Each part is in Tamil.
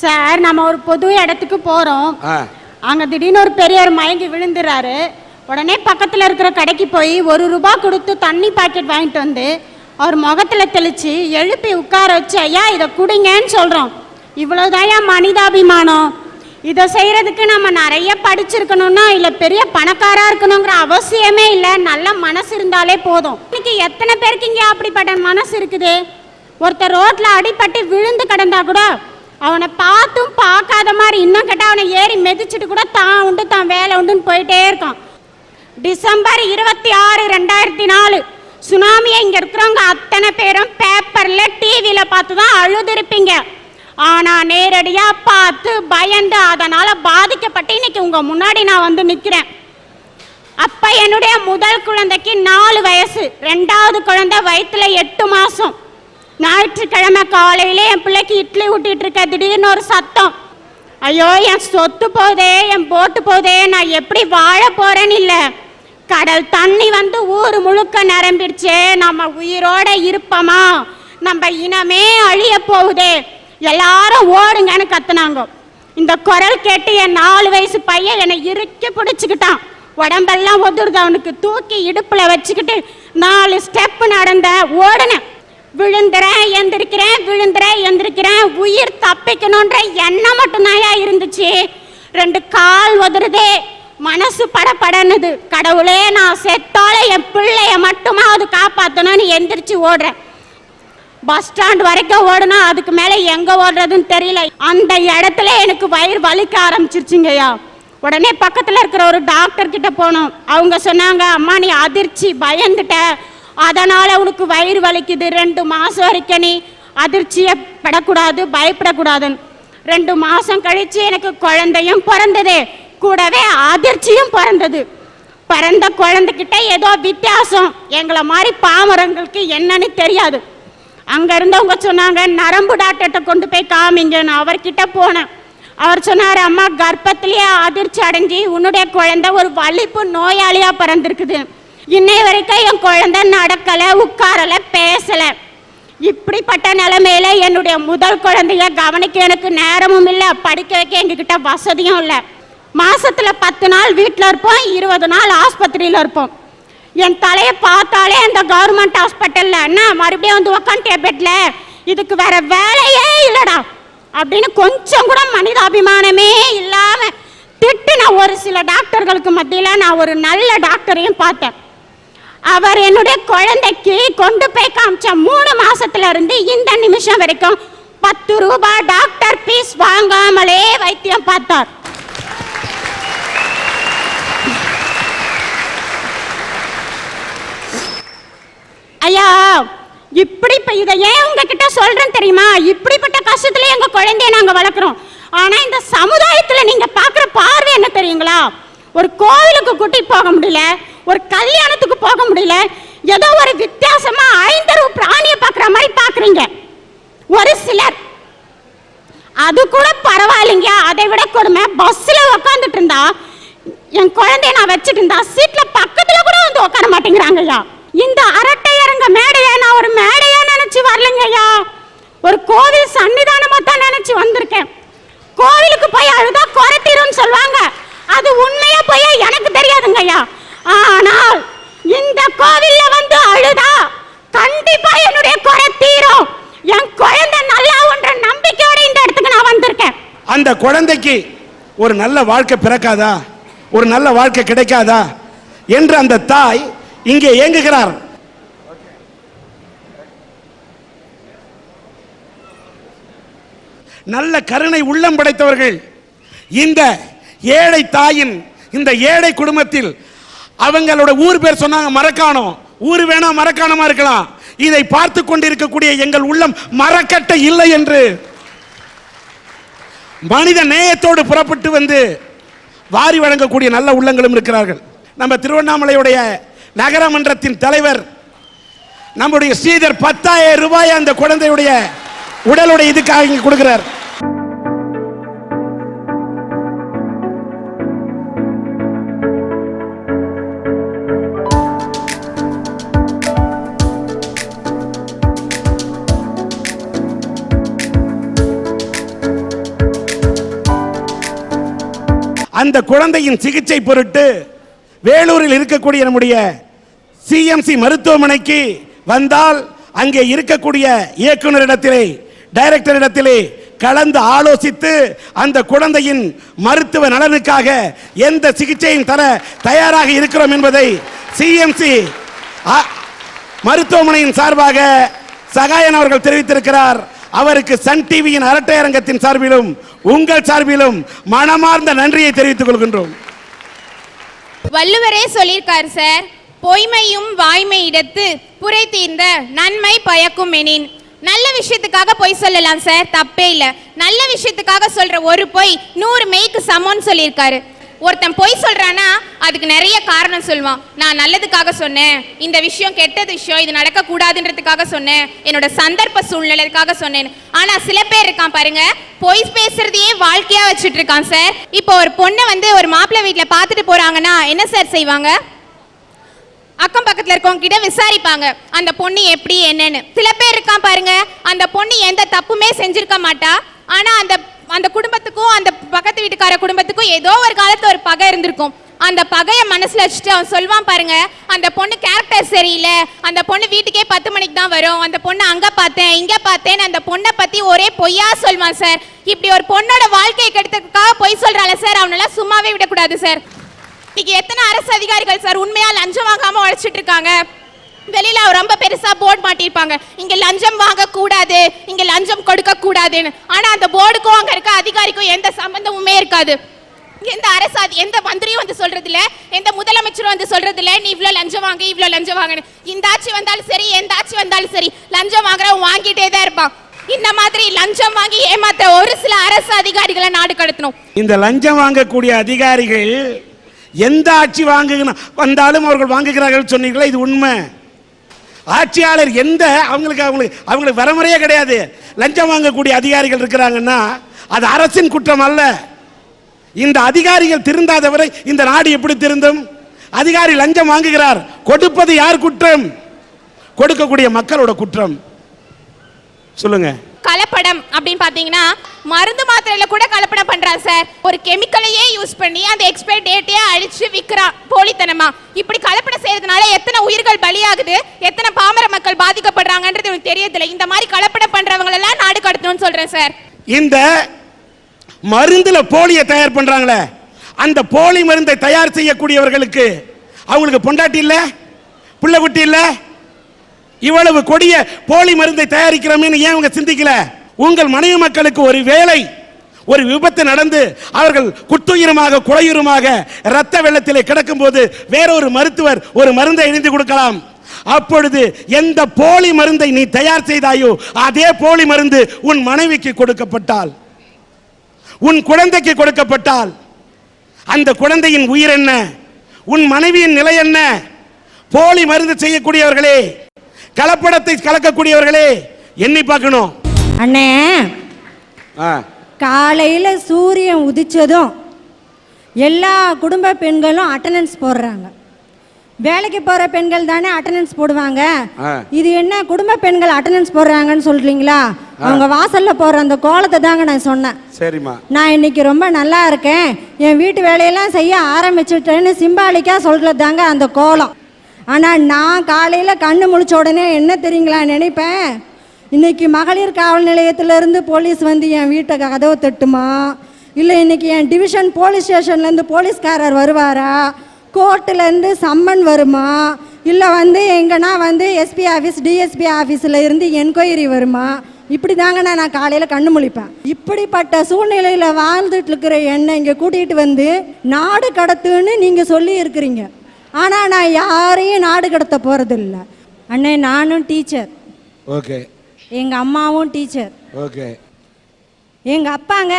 சார் நம்ம ஒரு பொது இடத்துக்கு போறோம். அங்க திடீர்னு ஒரு பெரியவர் மயங்கி விழுந்துறாரு. உடனே பக்கத்துல இருக்கிற கடைக்கு போய் ஒரு ரூபாய் கொடுத்து தண்ணி பாக்கெட் வாங்கிட்டு வந்து அவர் முகத்துல தெளிச்சு எழுப்பி உட்கார வச்சு ஐயா இதை குடிங்கன்னு சொல்றோம். இவ்வளவுதான் மனிதாபிமானம். இதை செய்யறதுக்கு நம்ம நிறைய படிச்சிருக்கணும்னா இல்ல பெரிய பணக்காரா இருக்கணுங்கிற அவசியமே இல்லை. நல்ல மனசு இருந்தாலே போதும். இன்னைக்கு எத்தனை பேருக்கு இங்க அப்படிப்பட்ட மனசு இருக்குது? ஒருத்தர் ரோட்ல அடிபட்டு விழுந்து கிடந்தா கூட அவனை பார்த்தும் பார்க்காத மாதிரி இன்னும் கேட்டால் அவனை ஏறி மிதிச்சிட்டு கூட தான் உண்டு தான் வேலை உண்டுன்னு போயிட்டே இருக்கான். டிசம்பர் இருபத்தி ஆறு ரெண்டாயிரத்தி நாலு. சுனாமியை இங்கே இருக்கிறவங்க அத்தனை பேரும் பேப்பரில் டிவியில் பார்த்து தான் அழுதுருப்பீங்க. ஆனால் நேரடியாக பார்த்து பயந்து அதனால் பாதிக்கப்பட்டு இன்னைக்கு உங்கள் முன்னாடி நான் வந்து நிற்கிறேன் அப்போ என்னுடைய முதல் குழந்தைக்கு நாலு வயசு ரெண்டாவது குழந்தை வயிற்றுல எட்டு மாதம் ஞாயிற்றுக்கிழமை காலையில என் பிள்ளைக்கு இட்லி ஊட்டிட்டு இருக்க திடீர்னு ஒரு சத்தம். ஐயோ என் சொத்து போதே என் போட்டு போதே நான் எப்படி வாழ போறேன்னு இல்லை. கடல் தண்ணி வந்து ஊர் முழுக்க நிரம்பிடுச்சே. நம்ம உயிரோட இருப்போமா? நம்ம இனமே அழிய போகுதே. எல்லாரும் ஓடுங்கன்னு கத்துனாங்க. இந்த குரல் கேட்டு என் நாலு வயசு பையன் என்னை இறுக்கி பிடிச்சிக்கிட்டான். உடம்பெல்லாம் ஒதுருது. அவனுக்கு தூக்கி இடுப்பில் வச்சுக்கிட்டு நாலு ஸ்டெப் நடந்த ஓடுனேன். விழுந்துறேன் எந்திரிக்கிறேன் விழுந்துறேன் எந்திரிக்கிறேன் உயிர் தப்பிக்கணுன்ற எண்ணம் மட்டும்தாயா இருந்துச்சு. ரெண்டு கால் உதறுதே மனசு படபடன்னுது கடவுளே நான் செத்தோல என் பிள்ளைய மட்டுமாவது காப்பாற்றணும்னு எந்திரிச்சு ஓடுறேன் பஸ் ஸ்டாண்ட் வரைக்கும் ஓடுனா அதுக்கு மேலே எங்கே ஓடுறதுன்னு தெரியல. அந்த இடத்துல எனக்கு வயிறு வலிக்க ஆரம்பிச்சிருச்சுங்கய்யா. உடனே பக்கத்தில் இருக்கிற ஒரு டாக்டர் கிட்ட போனோம். அவங்க சொன்னாங்க அம்மா நீ அதிர்ச்சி பயந்துட்ட. அதனால் உனக்கு வயிறு வலிக்குது. ரெண்டு மாதம் வரைக்கும் நீ அதிர்ச்சியை படக்கூடாது பயப்படக்கூடாதுன்னு. ரெண்டு மாதம் கழித்து எனக்கு குழந்தையும் பிறந்தது. கூடவே அதிர்ச்சியும் பிறந்தது. பிறந்த குழந்தைகிட்ட ஏதோ வித்தியாசம். எங்களை மாதிரி பாமரங்களுக்கு என்னன்னு தெரியாது. அங்கே இருந்தவங்க சொன்னாங்க நரம்பு டாக்டர்கிட்ட கொண்டு போய் காமிங்க நான் அவர்கிட்ட போனேன். அவர் சொன்னார் அம்மா கர்ப்பத்திலேயே அதிர்ச்சி அடைஞ்சி உன்னுடைய குழந்தை ஒரு வலிப்பு நோயாளியாக பிறந்திருக்குது. இன்னை வரைக்கும் என் குழந்தை நடக்கலை உட்காரலை பேசலை. இப்படிப்பட்ட நிலைமையில என்னுடைய முதல் குழந்தைய கவனிக்க எனக்கு நேரமும் இல்லை படிக்க வைக்க எங்ககிட்ட வசதியும் இல்லை. மாசத்துல பத்து நாள் வீட்டில் இருப்போம் இருபது நாள் ஆஸ்பத்திரியில் இருப்போம். என் தலையை பார்த்தாலே அந்த கவர்மெண்ட் ஹாஸ்பிட்டல்ல என்ன மறுபடியும் வந்து உக்காந்துட்டே பெட்ல? இதுக்கு வேற வேலையே இல்லடா. அப்படின்னு கொஞ்சம் கூட மனிதாபிமானமே இல்லாம நான் ஒரு சில டாக்டர்களுக்கு மத்தியில நான் ஒரு நல்ல டாக்டரையும் பார்த்தேன். அவர் என்னுடைய குழந்தைக்கு கொண்டு போய் காமிச்ச மூணு மாசத்துல இருந்து இந்த நிமிஷம் வரைக்கும் பத்து ரூபாய் டாக்டர் பீஸ் வாங்காமலே வைத்தியம் பார்த்தார். ஐயா இப்படி இப்ப இதை ஏன் உங்ககிட்ட சொல்றேன் தெரியுமா? இப்படிப்பட்ட கஷ்டத்துல எங்க குழந்தைய நாங்க வளர்க்குறோம். ஆனா இந்த சமுதாயத்துல நீங்க பாக்குற பார்வை என்ன தெரியுங்களா? ஒரு கோவிலுக்கு கூட்டி போக முடியல. ஒரு கல்யாணத்துக்கு போக முடியல. ஏதோ ஒரு வித்தியாசமா ஐந்தரவு பிராணியை பார்க்குற மாதிரி பாக்குறீங்க ஒரு சிலர். அது கூட பரவாயில்லைங்க. அதை விட கொடுமை. பஸ்ல உட்காந்துட்டு இருந்தா என் குழந்தைய நான் வச்சுட்டு இருந்தா சீட்ல பக்கத்துல கூட வந்து உட்கார மாட்டேங்கிறாங்கய்யா. இந்த அரட்டை இறங்க மேடையை நான் ஒரு மேடையா நினைச்சு வரலைங்க ஐயா ஒரு கோவில் சன்னிதானமா தான் நினைச்சு வந்திருக்கேன் கோவிலுக்கு போய் அழுதா குறைத்தீரும்னு சொல்லுவாங்க அது உண்மையா போய் எனக்கு தெரியாதுங்க ஐயா ஆனால் இந்த கோவில்ல வந்து அழுதா கண்டிப்பா என்னுடைய குறை தீரும் என் குழந்தை நல்லா ஒன்ற நம்பிக்கையோட இந்த இடத்துக்கு நான் வந்திருக்கேன் அந்த குழந்தைக்கு ஒரு நல்ல வாழ்க்கை பிறக்காதா? ஒரு நல்ல வாழ்க்கை கிடைக்காதா? என்று அந்த தாய் இங்கே இயங்குகிறார் நல்ல கருணை உள்ளம் படைத்தவர்கள். இந்த ஏழை தாயின் இந்த ஏழை குடும்பத்தில் அவங்களோட ஊர் பேர் சொன்னாங்க மரக்காணம். ஊர் வேணா மரக்காணமா இருக்கலாம். இதை பார்த்து கொண்டிருக்கக்கூடிய எங்கள் உள்ளம் மரக்கட்டை இல்லை என்று. மனித நேயத்தோடு புறப்பட்டு வந்து வாரி வழங்கக்கூடிய நல்ல உள்ளங்களும் இருக்கிறார்கள். நம்ம திருவண்ணாமலையுடைய நகரமன்றத்தின் தலைவர் நம்முடைய ஸ்ரீதர் பத்தாயிரம் ரூபாய் அந்த குழந்தையுடைய உடலுடைய இதுக்காக இங்கே கொடுக்கிறார். அந்த குழந்தையின் சிகிச்சை பொருட்டு வேலூரில் இருக்கக்கூடிய நம்முடைய சிஎம்சி மருத்துவமனைக்கு வந்தால் அங்கே இருக்கக்கூடிய இயக்குனரிடத்திலே டைரக்டரிடத்திலே கலந்து ஆலோசித்து அந்த குழந்தையின் மருத்துவ நலனுக்காக எந்த சிகிச்சையும் தர தயாராக இருக்கிறோம் என்பதை சிஎம்சி மருத்துவமனையின் சார்பாக சகாயன் அவர்கள் தெரிவித்திருக்கிறார். அவருக்கு சன் டிவியின் அரட்டையரங்கத்தின் சார்பிலும் உங்கள் சார்பிலும் மனமார்ந்த நன்றியை தெரிவித்துக் கொள்கின்றோம். வள்ளுவரே சொல்லியிருக்காரு சார். பொய்மையும் வாய்மை இடத்து புரை தீர்ந்த நன்மை பயக்கும் எனின். நல்ல விஷயத்துக்காக பொய் சொல்லலாம் சார். தப்பே இல்லை. நல்ல விஷயத்துக்காக சொல்ற ஒரு பொய் நூறு மெய்க்கு சமம்னு சொல்லியிருக்காரு. ஒருத்தன் பொய் சொல்றானா அதுக்கு நிறைய காரணம் சொல்லுவான். நான் நல்லதுக்காக சொன்னேன் இந்த விஷயம் கெட்டது விஷயம் இது நடக்க கூடாதுன்றதுக்காக சொன்னேன் என்னோட சந்தர்ப்ப சூழ்நிலைக்காக சொன்னேன். ஆனா சில பேர் இருக்கான் பாருங்க பொய் பேசுறதையே வாழ்க்கையா வச்சுட்டு இருக்கான் சார். இப்போ ஒரு பொண்ணை வந்து ஒரு மாப்பிள்ளை வீட்டில் பார்த்துட்டு போறாங்கன்னா என்ன சார் செய்வாங்க? அக்கம் பக்கத்துல இருக்கவங்க கிட்ட விசாரிப்பாங்க அந்த பொண்ணு எப்படி என்னன்னு. சில பேர் இருக்கான் பாருங்க அந்த பொண்ணு எந்த தப்புமே செஞ்சிருக்க மாட்டா. ஆனா அந்த அந்த குடும்பத்துக்கும் அந்த பக்கத்து வீட்டுக்கார குடும்பத்துக்கும் ஏதோ ஒரு காலத்துல ஒரு பகை இருந்திருக்கும். அந்த பகையை மனசுல வச்சுட்டு அவன் சொல்வான் பாருங்க அந்த பொண்ணு கேரக்டர் சரியில்லை அந்த பொண்ணு வீட்டுக்கே பத்து மணிக்கு தான் வரும் அந்த பொண்ணு அங்க பார்த்தேன் இங்க பார்த்தேன் அந்த பொண்ணை பத்தி ஒரே பொய்யா சொல்வான் சார். இப்படி ஒரு பொண்ணோட வாழ்க்கையை கெடுத்ததுக்காக பொய் சொல்றால சார் அவனெல்லாம் சும்மாவே விடக்கூடாது சார். இன்னைக்கு எத்தனை அரசு அதிகாரிகள் சார் உண்மையா லஞ்சம் வாங்காம உழைச்சிட்டு இருக்காங்க? வெளியில அவர் ரொம்ப பெருசா போர்டு மாட்டியிருப்பாங்க. இங்க லஞ்சம் வாங்க கூடாது இங்க லஞ்சம் கொடுக்க கூடாதுன்னு ஆனா அந்த போர்டுக்கும் அங்க இருக்க அதிகாரிக்கும் எந்த சம்பந்தமுமே இருக்காது. எந்த அரசு எந்த மந்திரியும் வந்து சொல்றது இல்ல எந்த முதலமைச்சரும் வந்து சொல்றது இல்ல நீ இவ்வளவு லஞ்சம் வாங்க இவ்வளவு லஞ்சம் வாங்கன்னு. இந்த ஆட்சி வந்தாலும் சரி எந்த ஆட்சி வந்தாலும் சரி லஞ்சம் வாங்குறவன் வாங்கிட்டே தான் இருப்பான். இந்த மாதிரி லஞ்சம் வாங்கி ஏமாத்த ஒரு சில அரசு அதிகாரிகளை நாடு கடத்தணும். இந்த லஞ்சம் வாங்கக்கூடிய அதிகாரிகள் எந்த ஆட்சி வாங்குகணும் வந்தாலும் அவர்கள் வாங்குகிறார்கள் சொன்னீங்களா இது உண்மை. ஆட்சியாளர் எந்த அவங்களுக்கு அவங்களுக்கு அவங்களுக்கு வரமுறையே கிடையாது. லஞ்சம் வாங்கக்கூடிய அதிகாரிகள் இருக்கிறாங்கன்னா அது அரசின் குற்றம் அல்ல. இந்த அதிகாரிகள் திருந்தாதவரை இந்த நாடு எப்படி திருந்தும்? அதிகாரி லஞ்சம் வாங்குகிறார் கொடுப்பது யார் குற்றம்? கொடுக்கக்கூடிய மக்களோட குற்றம். சொல்லுங்கள் கலப்படம் அப்படின்னு பார்த்தீங்கன்னா மருந்து மாத்திரையில கூட கலப்படம் பண்றான் சார். ஒரு கெமிக்கலையே யூஸ் பண்ணி அந்த எக்ஸ்பைரி டேட்டையே அழிச்சு விற்கிறான் போலித்தனமா. இப்படி கலப்படம் செய்யறதுனால எத்தனை உயிர்கள் பலியாகுது எத்தனை பாமர மக்கள் பாதிக்கப்படுறாங்கன்றது எனக்கு தெரியதில்லை இந்த மாதிரி கலப்படம் பண்றவங்க எல்லாம் நாடு கடத்தணும்னு சொல்றேன் சார். இந்த மருந்துல போலியை தயார் பண்றாங்களே அந்த போலி மருந்தை தயார் செய்யக்கூடியவர்களுக்கு அவங்களுக்கு பொண்டாட்டி இல்லை புள்ள குட்டி இல்லை? இவ்வளவு கொடிய போலி மருந்தை தயாரிக்கிறோமேன்னு ஏன் அவங்க சிந்திக்கல? உங்கள் மனைவி மக்களுக்கு ஒரு வேலை. ஒரு விபத்து நடந்து அவர்கள் குத்துயிருமாக குறையுரமாக இரத்த வெள்ளத்திலே கிடக்கும்போது வேறொரு மருத்துவர் ஒரு மருந்தை எழுதி கொடுக்கலாம். அப்பொழுது எந்த போலி மருந்தை நீ தயார் செய்தாயோ அதே போலி மருந்து உன் மனைவிக்கு கொடுக்கப்பட்டால். உன் குழந்தைக்கு கொடுக்கப்பட்டால். அந்த குழந்தையின் உயிர் என்ன? உன் மனைவியின் நிலை என்ன? போலி மருந்து செய்யக்கூடியவர்களே கலப்படத்தை கலக்கக்கூடியவர்களே எண்ணி பார்க்கணும். அண்ணே காலையில் சூரியன் உதிச்சதும் எல்லா குடும்ப பெண்களும் அட்டண்டன்ஸ் போடுறாங்க. வேலைக்கு போகிற பெண்கள் தானே அட்டண்டன்ஸ் போடுவாங்க. இது என்ன குடும்ப பெண்கள் அட்டண்டன்ஸ் போடுறாங்கன்னு சொல்றீங்களா? அவங்க வாசல்ல போடுற அந்த கோலத்தை தாங்க நான் சொன்னேன். சரிம்மா. நான் இன்னைக்கு ரொம்ப நல்லா இருக்கேன். என் வீட்டு வேலையெல்லாம் செய்ய ஆரம்பிச்சுட்டேன்னு சிம்பாலிக்காக சொல்கிறது தாங்க அந்த கோலம். ஆனால் நான் காலையில் கண்ணு முழிச்ச உடனே என்ன தெரியுங்களா நினைப்பேன்? இன்னைக்கு மகளிர் காவல் நிலையத்திலேருந்து போலீஸ் வந்து என் வீட்டை கதவை தட்டுமா? இல்லை இன்னைக்கு என் டிவிஷன் போலீஸ் ஸ்டேஷன்லேருந்து போலீஸ்காரர் வருவாரா? கோர்ட்டுலேருந்து சம்மன் வருமா? இல்லை வந்து எங்கன்னா வந்து எஸ்பி ஆஃபீஸ் டிஎஸ்பி ஆஃபீஸில் இருந்து என்கொயரி வருமா? இப்படி தாங்க நான் நான் காலையில் கண்ணு முழிப்பேன். இப்படிப்பட்ட சூழ்நிலையில் வாழ்ந்துட்டு இருக்கிற என்னை இங்கே கூட்டிகிட்டு வந்து நாடு கடத்துன்னு நீங்கள் சொல்லி இருக்கிறீங்க. ஆனால் நான் யாரையும் நாடு கடத்த போகிறதில்ல அண்ணே நானும் டீச்சர் ஓகே. எங்கள் அம்மாவும் டீச்சர் ஓகே. எங்கள் அப்பாங்க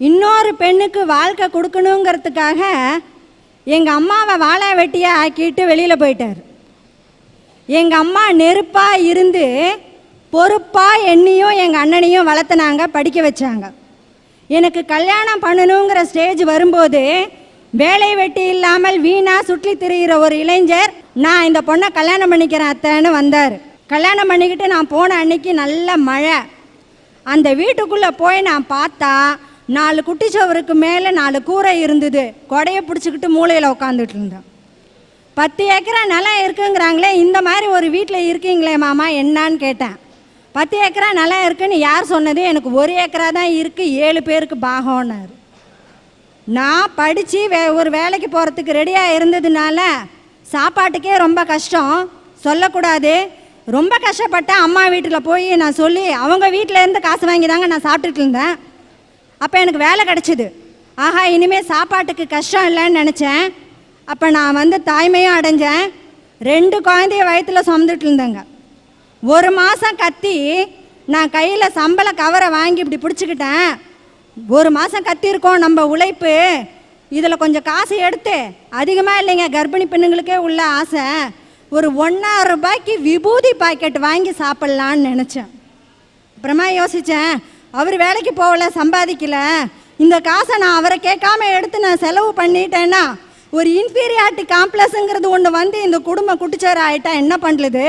இன்னொரு பெண்ணுக்கு வாழ்க்கை கொடுக்கணுங்கிறதுக்காக எங்கள் அம்மாவை வாழை வெட்டியாக ஆக்கிட்டு வெளியில் போயிட்டார். எங்கள் அம்மா நெருப்பாக இருந்து பொறுப்பாக என்னையும் எங்கள் அண்ணனையும் வளர்த்துனாங்க படிக்க வச்சாங்க. எனக்கு கல்யாணம் பண்ணணுங்கிற ஸ்டேஜ் வரும்போது வேலை வெட்டி இல்லாமல் வீணா சுற்றி திரிகிற ஒரு இளைஞர் நான் இந்த பொண்ணை கல்யாணம் பண்ணிக்கிறேன் அத்தைன்னு வந்தார். கல்யாணம் பண்ணிக்கிட்டு நான் போன அன்னைக்கு நல்ல மழை. அந்த வீட்டுக்குள்ளே போய் நான் பார்த்தா நாலு குட்டிச்சவருக்கு மேலே நாலு கூரை இருந்தது. கொடையை பிடிச்சிக்கிட்டு மூலையில் உட்காந்துட்டு இருந்தேன். பத்து ஏக்கரா நிலம் இருக்குங்கிறாங்களே இந்த மாதிரி ஒரு வீட்டில் இருக்கீங்களே மாமா என்னான்னு கேட்டேன். பத்து ஏக்கரா நிலம் இருக்குன்னு யார் சொன்னது? எனக்கு ஒரு ஏக்கரா தான் இருக்குது ஏழு பேருக்கு பாகம்னார். நான் படித்து வே ஒரு வேலைக்கு போகிறதுக்கு ரெடியாக இருந்ததுனால சாப்பாட்டுக்கே ரொம்ப கஷ்டம். சொல்லக்கூடாது. ரொம்ப கஷ்டப்பட்டேன். அம்மா வீட்டில் போய் நான் சொல்லி அவங்க வீட்டில் இருந்து காசு வாங்கி தாங்க நான் சாப்பிட்டுட்டு இருந்தேன். அப்போ எனக்கு வேலை கிடச்சிது. ஆஹா இனிமேல் சாப்பாட்டுக்கு கஷ்டம் இல்லைன்னு நினச்சேன். அப்போ நான் வந்து தாய்மையும் அடைஞ்சேன். ரெண்டு குழந்தைய வயிற்றுல சுமந்துட்டு இருந்தேங்க. ஒரு மாதம் கத்தி நான் கையில் சம்பள கவரை வாங்கி இப்படி பிடிச்சிக்கிட்டேன். ஒரு மாதம் கத்தியிருக்கோம் நம்ம உழைப்பு. இதில் கொஞ்சம் காசு எடுத்து. அதிகமாக இல்லைங்க கர்ப்பிணி பெண்ணுங்களுக்கே உள்ள ஆசை. ஒரு ஒன்றாயிரம் ரூபாய்க்கு விபூதி பாக்கெட் வாங்கி சாப்பிட்லான்னு நினச்சேன். அப்புறமா யோசித்தேன் அவர் வேலைக்கு போகல சம்பாதிக்கல. இந்த காசை நான் அவரை கேட்காம எடுத்து நான் செலவு பண்ணிட்டேன்னா ஒரு இன்ஃபீரியாரிட்டி காம்ப்ளெக்ஸுங்கிறது ஒன்று வந்து இந்த குடும்பம் குட்டிச்சேர ஆகிட்டா என்ன பண்ணுறது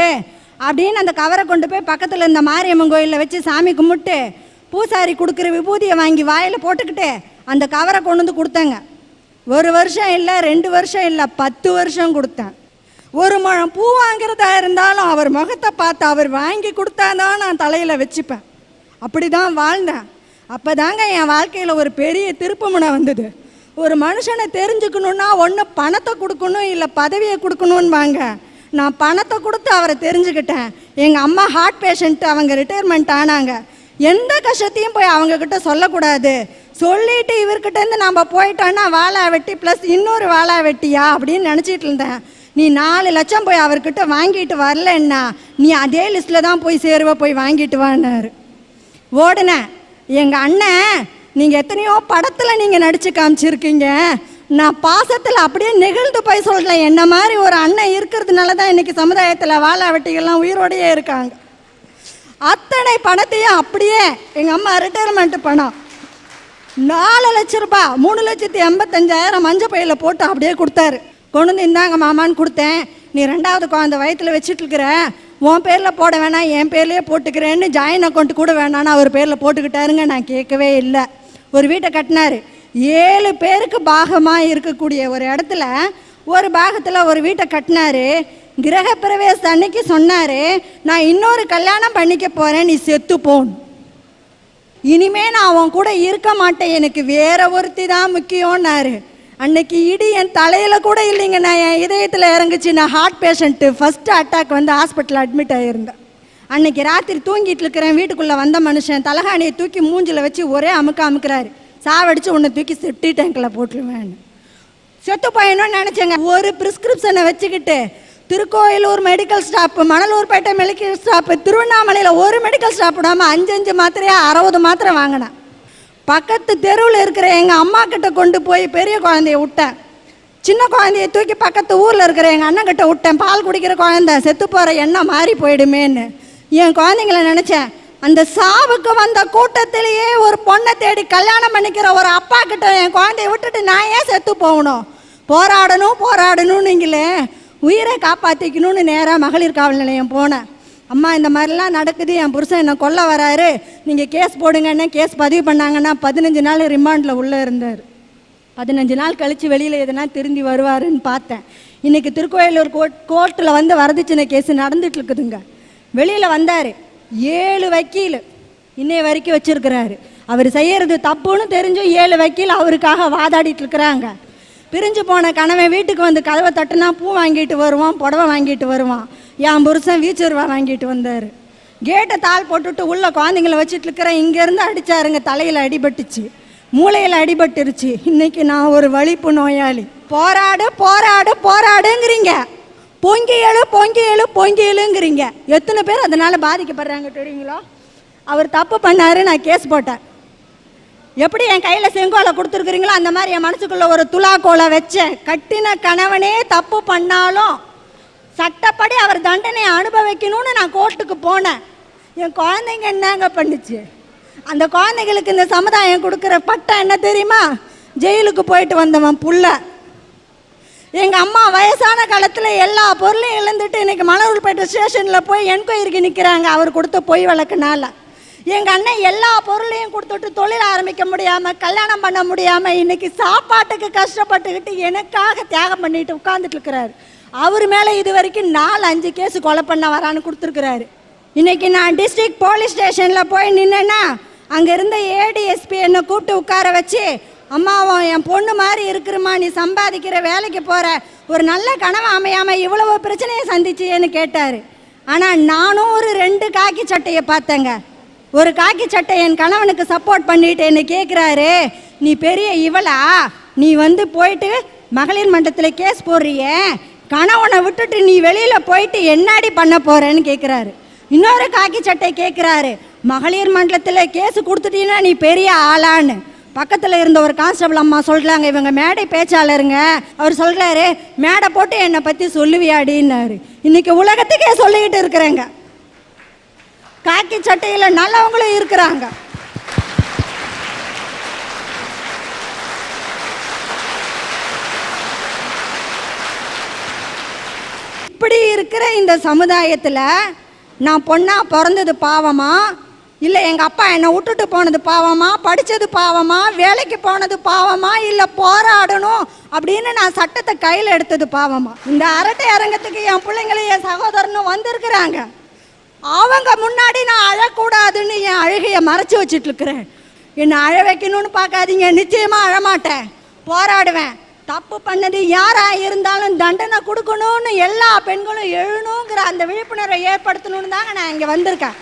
அப்படின்னு அந்த கவரை கொண்டு போய் பக்கத்தில் இந்த மாரியம்மன் கோயிலில் வச்சு சாமி கும்பிட்டு பூசாரி கொடுக்குற விபூதியை வாங்கி வாயில் போட்டுக்கிட்டு அந்த கவரை கொண்டு வந்து கொடுத்தேங்க. ஒரு வருஷம் இல்லை ரெண்டு வருஷம் இல்லை பத்து வருஷம் கொடுத்தேன். ஒரு முழம் பூ வாங்குறதா இருந்தாலும் அவர் முகத்தை பார்த்து அவர் வாங்கி கொடுத்தாதான் நான் தலையில் வச்சுப்பேன். அப்படி தான் வாழ்ந்தேன். அப்போ தாங்க என் வாழ்க்கையில் ஒரு பெரிய திருப்புமுனை வந்தது. ஒரு மனுஷனை தெரிஞ்சுக்கணுன்னா ஒன்று பணத்தை கொடுக்கணும் இல்லை பதவியை கொடுக்கணும்பாங்க நான் பணத்தை கொடுத்து அவரை தெரிஞ்சுக்கிட்டேன். எங்கள் அம்மா ஹார்ட் பேஷண்ட் அவங்க ரிட்டையர்மெண்ட் ஆனாங்க. எந்த கஷ்டத்தையும் போய் அவங்கக்கிட்ட சொல்லக்கூடாது. சொல்லிட்டு இவர்கிட்டேருந்து நம்ம போயிட்டோன்னா வாழா வெட்டி ப்ளஸ் இன்னொரு வாழா வெட்டியா அப்படின்னு நினச்சிட்டு இருந்தேன். நீ நாலு லட்சம் போய் அவர்கிட்ட வாங்கிட்டு வரலன்னா நீ அதே லிஸ்ட்டில் தான் போய் சேருவ போய் வாங்கிட்டு வான்னாரு. ஓடுனேன். எங்கள் அண்ணன் நீங்கள் எத்தனையோ படத்தில் நீங்கள் நடித்து காமிச்சிருக்கீங்க. நான் பாசத்தில் அப்படியே நெகிழ்ந்து போய் சொல்கிறேன் என்ன மாதிரி ஒரு அண்ணன் இருக்கிறதுனால தான் இன்றைக்கி சமுதாயத்தில் வாழா வெட்டிகள்லாம் உயிரோடையே இருக்காங்க. அத்தனை பணத்தையும் அப்படியே எங்கள் அம்மா ரிட்டையர்மெண்ட் பணம். நாலு லட்ச ரூபாய் மூணு லட்சத்தி எண்பத்தஞ்சாயிரம் மஞ்சள் பையில் போட்டு அப்படியே கொடுத்தாரு. கொண்டு வந்து இந்தாங்க மாமான்னு கொடுத்தேன். நீ ரெண்டாவது குழந்தை வயிற்றுல வச்சுட்டு இருக்கிற உன் பேரில் போட வேணாம் என் பேர்லேயே போட்டுக்கிறேன்னு ஜாயின் அக்கௌண்ட் கூட வேணான்னு அவர் பேரில் போட்டுக்கிட்டாருங்க நான் கேட்கவே இல்லை. ஒரு வீட்டை கட்டினாரு. ஏழு பேருக்கு பாகமாக இருக்கக்கூடிய ஒரு இடத்துல ஒரு பாகத்தில் ஒரு வீட்டை கட்டினாரு. கிரகப்பிரவேச அன்னைக்கு சொன்னார் நான் இன்னொரு கல்யாணம் பண்ணிக்க போகிறேன் நீ செத்து போன் இனிமே நான் அவன் கூட இருக்க மாட்டேன் எனக்கு வேற ஒருத்தி தான் முக்கியம்னாரு. அன்னைக்கு இடி என் தலையில் கூட இல்லைங்க நான் என் இதயத்தில் இறங்குச்சு. நான் ஹார்ட் பேஷண்ட்டு ஃபஸ்ட்டு அட்டாக் வந்து ஹாஸ்பிட்டலில் அட்மிட் ஆகியிருந்தேன் அன்னைக்கு ராத்திரி தூங்கிட்டு இருக்கிறேன் வீட்டுக்குள்ளே வந்த மனுஷன் தலகாணியை தூக்கி மூஞ்சில வச்சு ஒரே அமுக்க அமுக்கிறாரு. சாவடிச்சு உன்னை தூக்கி செப்டி டேங்கில் போட்டுருவேன் செத்து போயணும்னு நினச்சேங்க. ஒரு ப்ரிஸ்கிரிப்ஷனை வச்சுக்கிட்டு Tirukoilur medical shop Manalurpettai medical shop திருவண்ணாமலையில் ஒரு மெடிக்கல் ஸ்டாப் விடாமல் அஞ்சு அஞ்சு மாத்திரையாக அறுபது மாத்திரை வாங்கினேன். பக்கத்து தெருவில் இருக்கிற எங்கள் அம்மா கிட்ட கொண்டு போய் பெரிய குழந்தைய விட்டேன். சின்ன குழந்தைய தூக்கி பக்கத்து ஊரில் இருக்கிற எங்கள் அண்ணன் கிட்ட விட்டேன். பால் குடிக்கிற குழந்தை செத்து போகிற எண்ணம் மாறி போயிடுமேன்னு. என் குழந்தைங்கள நினச்சேன் அந்த சாவுக்கு வந்த கூட்டத்திலேயே ஒரு பொண்ணை தேடி கல்யாணம் பண்ணிக்கிற ஒரு அப்பா கிட்ட என் குழந்தைய விட்டுட்டு நான் ஏன் செத்து போகணும்? போராடணும் போராடணும்னுங்களே. உயிரை காப்பாற்றிக்கணும்னு நேராக மகளிர் காவல் நிலையம் போனேன். அம்மா இந்த மாதிரிலாம் நடக்குது என் புருஷன் என்னை கொல்ல வராரு. நீங்கள் கேஸ் போடுங்கன்னு கேஸ் பதிவு பண்ணாங்கன்னா பதினஞ்சு நாள் ரிமாண்டில் உள்ளே இருந்தார். பதினஞ்சு நாள் கழித்து வெளியில் எதுனா திரும்பி வருவாருன்னு பார்த்தேன். இன்றைக்கி திருக்கோயிலூர் கோர்ட் கோர்ட்டில் வந்து வரதட்சணை கேஸ் நடந்துட்டு இருக்குதுங்க. வெளியில் வந்தார். ஏழு வக்கீல் இன்னைய வரைக்கும் வச்சிருக்கிறாரு. அவர் செய்கிறது தப்புன்னு தெரிஞ்சும் ஏழு வக்கீல் அவருக்காக வாதாடிட்டு இருக்கிறாங்க. பிரிஞ்சு போன கணவன் வீட்டுக்கு வந்து கதவை தட்டுனா பூ வாங்கிட்டு வருவான் புடவை வாங்கிட்டு வருவான். என் புருஷன் வீச்சருவா வாங்கிட்டு வந்தார். கேட்டை தாள் போட்டுட்டு உள்ள குழந்தைங்கள வச்சுட்டு இருக்கிறேன் இங்கேருந்து அடிச்சாருங்க தலையில் அடிபட்டுச்சு. மூளையில் அடிபட்டுருச்சு. இன்னைக்கு நான் ஒரு வலிப்பு நோயாளி. போராடு போராடு போராடுங்கிறீங்க. பொங்கி எழு பொங்கி எழு பொங்கி எழுங்கிறீங்க. எத்தனை பேர் அதனால பாதிக்கப்படுறாங்க தெரியுங்களோ? அவர் தப்பு பண்ணாரு நான் கேஸ் போட்டேன். எப்படி என் கையில் செங்கோலை கொடுத்துருக்குறீங்களோ அந்த மாதிரி என் மனசுக்குள்ள ஒரு துலாக்கோலை வச்சேன். கட்டின கணவனே தப்பு பண்ணாலும் சட்டப்படி அவர் தண்டனையை அனுபவிக்கணும்னு நான் கோர்ட்டுக்கு போனேன். என் குழந்தைங்க என்னங்க பண்ணுச்சு? அந்த குழந்தைங்களுக்கு இந்த சமுதாயம் கொடுக்குற பட்டம் என்ன தெரியுமா? ஜெயிலுக்கு போயிட்டு வந்தவன் புள்ள. எங்கள் அம்மா வயசான காலத்தில் எல்லா பொருளையும் இழந்துட்டு இன்னைக்கு மணவூர்பேட்டை ஸ்டேஷனில் போய் என்கொயரிக்கு நிற்கிறாங்க அவர் கொடுத்த பொய் வழக்குனால. எங்கள் அண்ணன் எல்லா பொருளையும் கொடுத்துட்டு தொழில் ஆரம்பிக்க முடியாமல் கல்யாணம் பண்ண முடியாமல் இன்னைக்கு சாப்பாட்டுக்கு கஷ்டப்பட்டுக்கிட்டு எனக்காக தியாகம் பண்ணிட்டு உட்காந்துட்டு இருக்கிறாரு. அவர் மேலே இது வரைக்கும் நாலு அஞ்சு கேஸ் கொலை பண்ண வரான்னு கொடுத்துருக்குறாரு. இன்னைக்கு நான் டிஸ்ட்ரிக்ட் போலீஸ் ஸ்டேஷனில் போய் நின்னேன்னா அங்கே இருந்த ஏடிஎஸ்பி என்னை கூப்பிட்டு உட்கார வச்சு அம்மாவும் என் பொண்ணு மாதிரி இருக்கிறமா நீ சம்பாதிக்கிற வேலைக்கு போகிற ஒரு நல்ல கனவு அமையாமல் இவ்வளவு பிரச்சனையை சந்திச்சியேன்னு கேட்டார். ஆனால் நானும் ஒரு ரெண்டு காக்கி சட்டையை பார்த்தேங்க. ஒரு காக்கி சட்டை என் கணவனுக்கு சப்போர்ட் பண்ணிட்டு என்ன கேட்குறாரு நீ பெரிய இவளா? நீ வந்து போயிட்டு மகளிர் மன்றத்தில் கேஸ் போடுறியே. கணவனை விட்டுட்டு நீ வெளியில் போயிட்டு என்னாடி பண்ண போறேன்னு கேட்குறாரு இன்னொரு காக்கி சட்டை கேட்குறாரு மகளிர் மன்றத்தில் கேஸ் கொடுத்துட்டீங்கன்னா நீ பெரிய ஆளான்னு. பக்கத்தில் இருந்த ஒரு கான்ஸ்டபிள் அம்மா சொல்கிறாங்க இவங்க மேடை பேச்சாளருங்க. அவர் சொல்கிறாரு மேடை போட்டு என்னை பற்றி சொல்லுவியாடின்னாரு இன்றைக்கி உலகத்துக்கே சொல்லிக்கிட்டு இருக்கிறேங்க. காக்கி சட்டையில் நல்லவங்களும் இருக்கிறாங்க. இப்படி இருக்கிற இந்த சமுதாயத்தில் நான் பொண்ணா பிறந்தது பாவமா? இல்லை எங்கள் அப்பா என்னை விட்டுட்டு போனது பாவமா? படித்தது பாவமா? வேலைக்கு போனது பாவமா? இல்லை போராடணும் அப்படின்னு நான் சட்டத்தை கையில் எடுத்தது பாவமா? இந்த அரட்டை அரங்கத்துக்கு என் பிள்ளைங்களும் என் சகோதரனும் வந்திருக்கிறாங்க. அவங்க முன்னாடி நான் அழக்கூடாதுன்னு என் அழுகையை மறைச்சி வச்சுட்டு இருக்கிறேன் என்னை அழ வைக்கணும்னு பார்க்காதீங்க. நிச்சயமாக அழமாட்டேன். போராடுவேன். தப்பு பண்ணது யாரா இருந்தாலும் தண்டனை கொடுக்கணும்னு எல்லா பெண்களும் எழுணுங்கிற அந்த விழிப்புணர்வை ஏற்படுத்தணும்னு தாங்க நான் இங்கே வந்திருக்கேன்.